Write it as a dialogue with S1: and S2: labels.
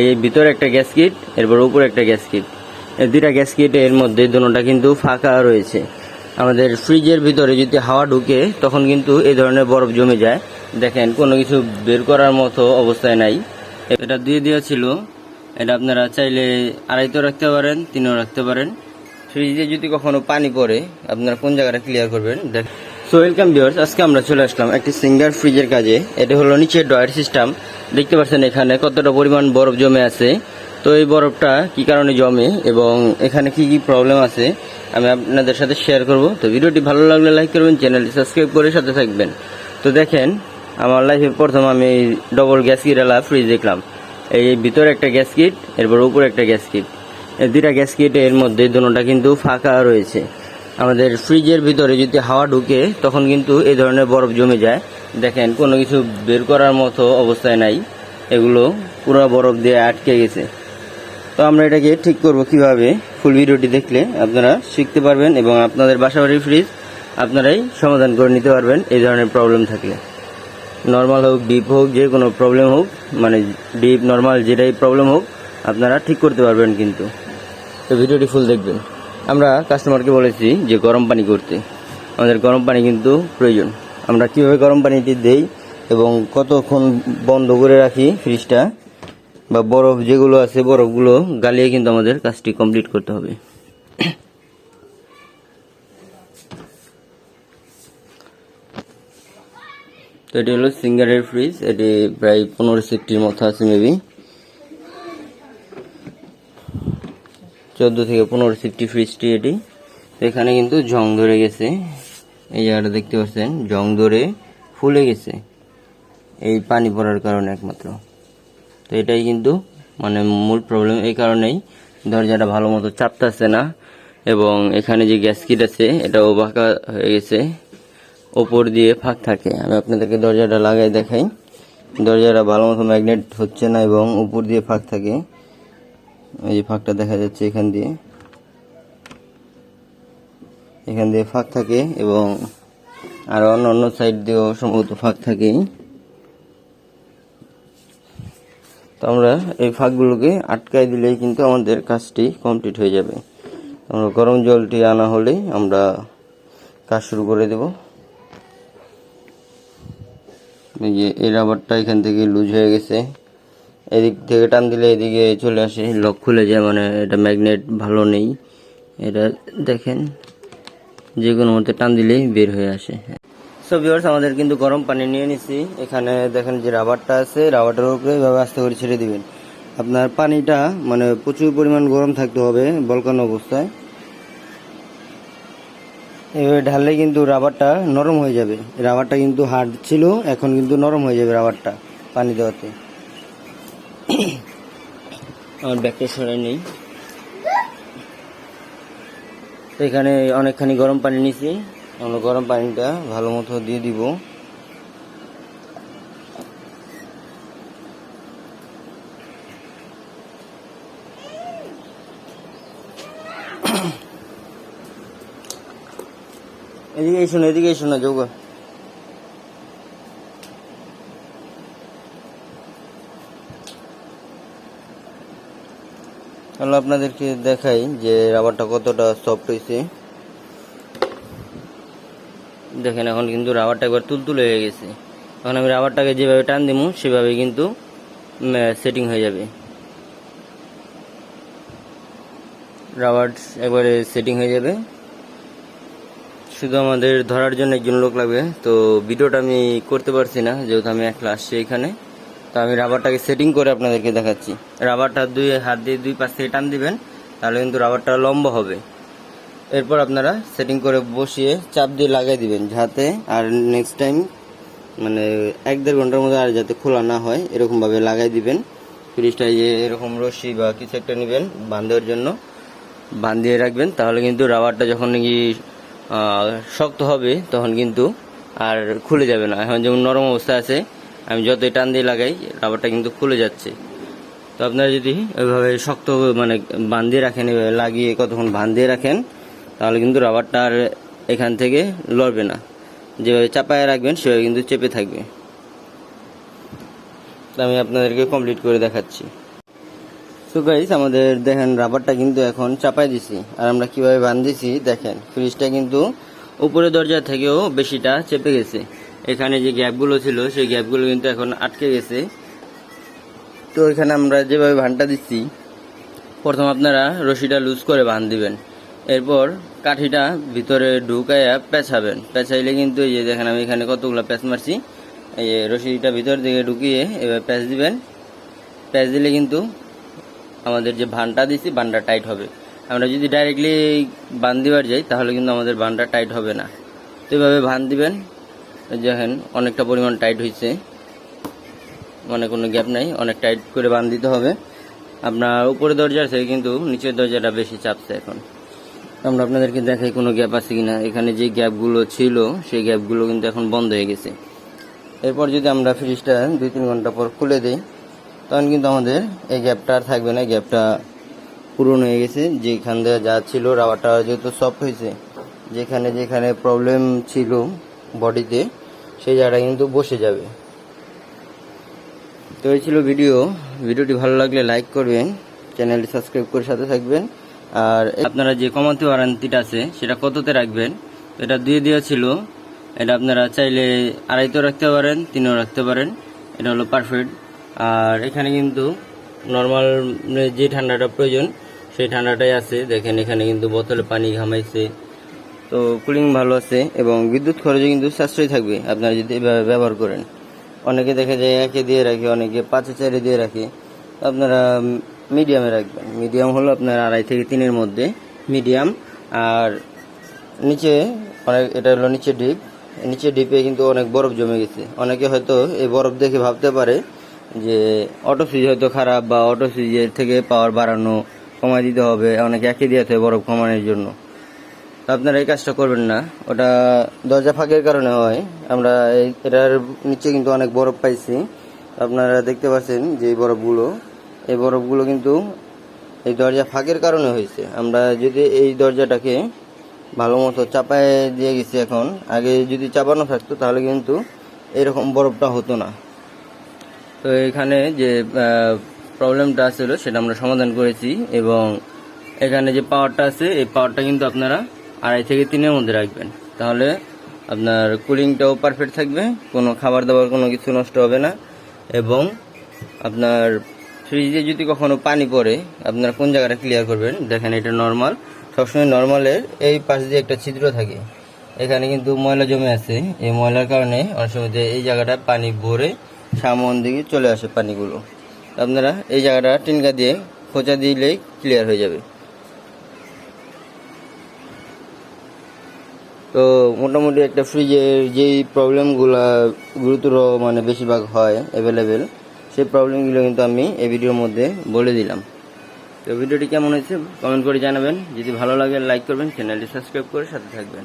S1: এই ভিতরে একটা গ্যাস কিট এরপর উপরে একটা গ্যাস কিট এই দুইটা গ্যাস কিট এর মধ্যে দুটোটা কিন্তু ফাঁকা রয়েছে। আমাদের ফ্রিজের ভিতরে যদি হাওয়া ঢুকে, তখন কিন্তু এই ধরনের বরফ জমে যায়। দেখেন, কোনো কিছু বের করার মতো অবস্থায় নাই। এটা দিয়ে দেওয়া ছিল। এটা আপনারা চাইলে আড়াইতেও রাখতে পারেন, তিনও রাখতে পারেন। ফ্রিজে যদি কখনো পানি পড়ে, আপনারা কোন জায়গাটা ক্লিয়ার করবেন? দেখ সো ওয়েলকাম ভিউয়ার্স আজকে আমরা চলে আসলাম একটি সিঙ্গার ফ্রিজের কাজে। এটা হলো নিচের ডয়ার সিস্টেম দেখতে পাচ্ছেন এখানে কতটা পরিমাণ বরফ জমে আছে। তো এই বরফটা কি কারণে জমে এবং এখানে কি কি প্রবলেম আছে, আমি আপনাদের সাথে শেয়ার করব। তো ভিডিওটি ভালো লাগলে লাইক করবেন চ্যানেলটি সাবস্ক্রাইব করে সাথে থাকবেন। তো দেখেন, আমার লাইফে প্রথম আমি ডবল গ্যাস কিটালা ফ্রিজ দেখলাম। এই ভিতরে একটা গ্যাস কিট এরপর উপরে একটা গ্যাস কিট দুইটা গ্যাস কিট এর মধ্যে দুটোটা কিন্তু ফাঁকা রয়েছে। আমাদের ফ্রিজের ভিতরে যদি হাওয়া ঢুকে, তখন কিন্তু এই ধরনের বরফ জমে যায়। দেখেন, কোনো কিছু বের করার মতো অবস্থায় নাই। এগুলো পুরো বরফ দিয়ে আটকে গেছে। তো আমরা এটাকে ঠিক করব কীভাবে? ফুল ভিডিওটি দেখলে আপনারা শিখতে পারবেন এবং আপনাদের বাসাবাড়ির ফ্রিজ আপনারাই সমাধান করে নিতে পারবেন, এই ধরনের প্রবলেম থাকলে। নর্মাল হোক ডিপ হোক, যে কোনো প্রবলেম হোক মানে ডিপ নর্মাল যেটাই প্রবলেম হোক, আপনারা ঠিক করতে পারবেন কিন্তু। তো ভিডিওটি ফুল দেখবেন। আমরা কাস্টমারকে বলেছি যে গরম পানি করতে। আমাদের গরম পানি কিন্তু প্রয়োজন। আমরা কীভাবে গরম পানিটি দেই এবং কতক্ষণ বন্ধ করে রাখি ফ্রিজটা বা বরফ যেগুলো আছে, বরফগুলো গালিয়ে কিন্তু আমাদের কাজটি কমপ্লিট করতে হবে। তো এটি হলো সিঙ্গারের ফ্রিজ এটি প্রায় পনেরো সিফটির মতো আছে মেবি চোদ্দ থেকে পনেরো সিফটি ফ্রিজটি এটি। এখানে কিন্তু জং ধরে গেছে। এই জায়গাটা দেখতে পাচ্ছেন, জং ধরে ফুলে গেছে। এই পানি পড়ার কারণে একমাত্র। তো এটাই কিন্তু মানে মূল প্রবলেম এই কারণেই দরজাটা ভালো মতো চাপতেছে না। এবং এখানে যে গ্যাস কিট আছে, এটাও বাঁকা হয়ে গেছে। ওপর দিয়ে ফাঁক থাকে। আমি আপনাদেরকে দরজাটা লাগাই দেখাই। দরজাটা ভালো মতো ম্যাগনেট হচ্ছে না এবং উপর দিয়ে ফাঁক থাকে। এই ফাঁকটা দেখা যাচ্ছে এখান দিয়ে। এখান দিয়ে ফাঁক থাকে এবং আর অন্য অন্য সাইড দিয়েও সম্ভবত ফাঁক থাকে তো আমরা এই ফাঁকগুলোকে আটকাই দিলেই কিন্তু আমাদের কাজটি কমপ্লিট হয়ে যাবে। আমরা গরম জলটি আনা হলেই আমরা কাজ শুরু করে দেব। এই যে এই রাবারটা এখান থেকে লুজ হয়ে গেছে। এদিক থেকে টান দিলে এদিকে চলে আসে। লক খুলে যায় মানে এটা ম্যাগনেট ভালো নেই। এটা দেখেন যে কোনো মতে টান দিলেই বের হয়ে আসে। সো ভিউয়ার্স আমাদের কিন্তু গরম পানি নিয়ে নিছি। এখানে দেখেন যে রাবারটা আছে, রাবারটার উপরে এভাবে আস্তে করে ছেড়ে দিবেন। আপনার পানিটা মানে প্রচুর পরিমাণ গরম থাকতে হবে বলকানো অবস্থায়। এভাবে ঢাললে কিন্তু রাবারটা নরম হয়ে যাবে। রাবারটা কিন্তু হার্ড ছিল, এখন কিন্তু নরম হয়ে যাবে রাবারটা পানি দেওয়াতে। আমার ব্যাগটা সরাই নেই। এখানে অনেকখানি গরম পানি নিছি। আমরা গরম পানিটা ভালো মতো দিয়ে দিব। এদিকে এসো না, এদিকে এসো না যোগ তাহলে আপনাদেরকে দেখাই যে রাবারটা কতটা সফট হয়েছে। দেখেন, এখন কিন্তু রাবারটা একবার তুলতুল হয়ে গেছে। এখন আমি রাবারটাকে যেভাবে টান দিব সেভাবে কিন্তু সেটিং হয়ে যাবে। রাবার একবারে সেটিং হয়ে যাবে। শুধু আমাদের ধরার জন্য একজন লোক লাগবে, তো ভিডিওটা আমি করতে পারছি না, যেহেতু আমি একলা আসছি এখানে। তো আমি রাবারটাকে সেটিং করে আপনাদেরকে দেখাচ্ছি। রাবারটা দুই হাত দিয়ে দুই পাশ টান দিবেন, তাহলে কিন্তু রাবারটা লম্বা হবে। এরপর আপনারা সেটিং করে বসিয়ে চাপ দিয়ে লাগাই দিবেন, যাতে আর নেক্সট টাইম মানে এক দেড় ঘণ্টার মধ্যে আর যাতে খোলা না হয়, এরকমভাবে লাগাই দিবেন। ফ্রিজটায় যে এরকম রশি বা কিছু একটা নেবেন বাঁধের জন্য, বাঁধিয়ে রাখবেন, তাহলে কিন্তু রাবারটা যখন নাকি শক্ত হবে, তখন কিন্তু আর খুলে যাবে না। এখন যেমন নরম অবস্থা আছে আমি যতই টান দিয়ে লাগাই রাবারটা কিন্তু খুলে যাচ্ছে। তো আপনারা যদি ওইভাবে শক্ত মানে বাঁধিয়ে রাখেন, এভাবে লাগিয়ে কতক্ষণ বাঁধিয়ে রাখেন, তাহলে কিন্তু রাবারটা আর এখান থেকে লড়বে না। যেভাবে চাপায় রাখবেন, সেভাবে কিন্তু চেপে থাকবে। তো আমি আপনাদেরকে কমপ্লিট করে দেখাচ্ছি। সো গাইস আমাদের দেখেন রাবারটা কিন্তু এখন চাপাই দিছি। আর আমরা কীভাবে বান্ধিছি দেখেন ফ্রিজটা কিন্তু উপরে দরজা থেকেও বেশিটা চেপে গেছে। এখানে যে গ্যাপগুলো ছিল, সেই গ্যাপগুলো কিন্তু এখন আটকে গেছে। তো এখানে আমরা যেভাবে ভানটা দিচ্ছি, প্রথম আপনারা রশিটা লুজ করে বাঁধ দিবেন। এরপর কাঠিটা ভিতরে ঢুকাইয়া পেঁচাবেন। পেঁচাইলে কিন্তু এই যে দেখেন, আমি এখানে কতগুলো প্যাঁচ মারছি। এই রশিটা ভিতর দিকে ঢুকিয়ে এবার প্যাঁচ দিবেন। প্যাঁচ দিলে কিন্তু আমাদের যে ভানটা দিছি বানটা টাইট হবে। আমরা যদি ডাইরেক্টলি বান দিবার যাই, তাহলে কিন্তু আমাদের বানটা টাইট হবে না। তো এভাবে ভান দিবেন। দেখেন অনেকটা পরিমাণ টাইট হয়েছে মানে কোনো গ্যাপ নাই, অনেক টাইট করে বান দিতে হবে। আপনার উপরে দরজা আছে কিন্তু নিচের দরজাটা বেশি চাপছে এখন। আমরা আপনাদেরকে দেখাই কোনো গ্যাপ আছে কিনা। এখানে যে গ্যাপগুলো ছিল, সেই গ্যাপগুলো কিন্তু এখন বন্ধ হয়ে গেছে। এরপর যদি আমরা ফ্রিজটা দুই তিন ঘণ্টা পর খুলে দিই, তখন কিন্তু আমাদের এই গ্যাপটা আর থাকবে না। গ্যাপটা পূরণ হয়ে গেছে। যেখান দিয়ে যা ছিল, রাবারটা যেহেতু সফট হয়েছে, যেখানে যেখানে প্রবলেম ছিল বডিতে সেই জায়গাটা কিন্তু বসে যাবে। তো এই ছিল ভিডিও। ভিডিওটি ভালো লাগলে লাইক করবেন, চ্যানেলটি সাবস্ক্রাইব করে সাথে থাকবেন। আর আপনারা যে কমাতে ওয়ারেন্টিটা আছে, সেটা কততে রাখবেন? এটা দিয়ে দেওয়া ছিল। এটা আপনারা চাইলে আড়াইতেও রাখতে পারেন, তিনেও রাখতে পারেন। এটা হলো পারফেক্ট আর এখানে কিন্তু নর্মাল যে ঠান্ডাটা প্রয়োজন, সেই ঠান্ডাটাই আছে। দেখেন এখানে কিন্তু বোতলে পানি ঘামাইছে। তো কুলিং ভালো আছে এবং বিদ্যুৎ খরচে কিন্তু সাশ্রয় থাকবে, আপনারা যদি এভাবে ব্যবহার করেন। অনেকে দেখা যায় একে দিয়ে রাখে, অনেকে পাঁচে চারে দিয়ে রাখে। আপনারা মিডিয়ামে রাখবেন। মিডিয়াম হলো আপনার আড়াই থেকে তিনের মধ্যে মিডিয়াম আর নিচে অনেক, এটা হলো নিচে ডিপ নিচে ডিপে কিন্তু অনেক বরফ জমে গেছে। অনেকে হয়তো এই বরফ দেখে ভাবতে পারে যে অটো ফ্রিজ হয়তো খারাপ বা অটো ফ্রিজের থেকে পাওয়ার বাড়ানো কমায় দিতে হবে। অনেকে একে দিয়ে বরফ কমানোর জন্য। আপনারা এই কাজটা করবেন না। ওটা দরজা ফাঁকের কারণে হয়। আমরা এটার নিচে কিন্তু অনেক বরফ পাইছি। আপনারা দেখতে পাচ্ছেন যে এই বরফগুলো। এই বরফগুলো কিন্তু এই দরজা ফাঁকের কারণে হয়েছে। আমরা যদি এই দরজাটাকে ভালো মতো চাপায় দিয়ে গেছি এখন, আগে যদি চাপানো থাকতো, তাহলে কিন্তু এরকম বরফটা হতো না। তো এখানে যে প্রবলেমটা ছিল, সেটা আমরা সমাধান করেছি এবং এখানে যে পাওয়ারটা আছে, এই পাওয়ারটা কিন্তু আপনারা আড়াই থেকে তিনের মধ্যে রাখবেন। তাহলে আপনার কুলিংটাও পারফেক্ট থাকবে, কোনো খাবার দাবার কোনো কিছু নষ্ট হবে না। এবং আপনার ফ্রিজে যদি কখনো পানি পড়ে, আপনারা কোন জায়গাটা ক্লিয়ার করবেন? দেখেন এটা নর্মাল সবসময় নর্মালের এই পাশ দিয়ে একটা ছিদ্র থাকে। এখানে কিন্তু ময়লা জমে আছে। এই ময়লার কারণে অনেক সময় যে এই জায়গাটা পানি ভরে সামন দিকে চলে আসে পানিগুলো। আপনারা এই জায়গাটা টিনকা দিয়ে খোঁচা দিলেই ক্লিয়ার হয়ে যাবে। তো মোটামুটি একটা ফ্রিজের যেই প্রবলেমগুলো গুরুতর মানে বেশিরভাগ হয় অ্যাভেলেবেল সেই প্রবলেমগুলো কিন্তু আমি এই ভিডিওর মধ্যে বলে দিলাম। তো ভিডিওটি কেমন হয়েছে? কমেন্ট করে জানাবেন। যদি ভালো লাগে লাইক করবেন চ্যানেলটি সাবস্ক্রাইব করে সাথে থাকবেন।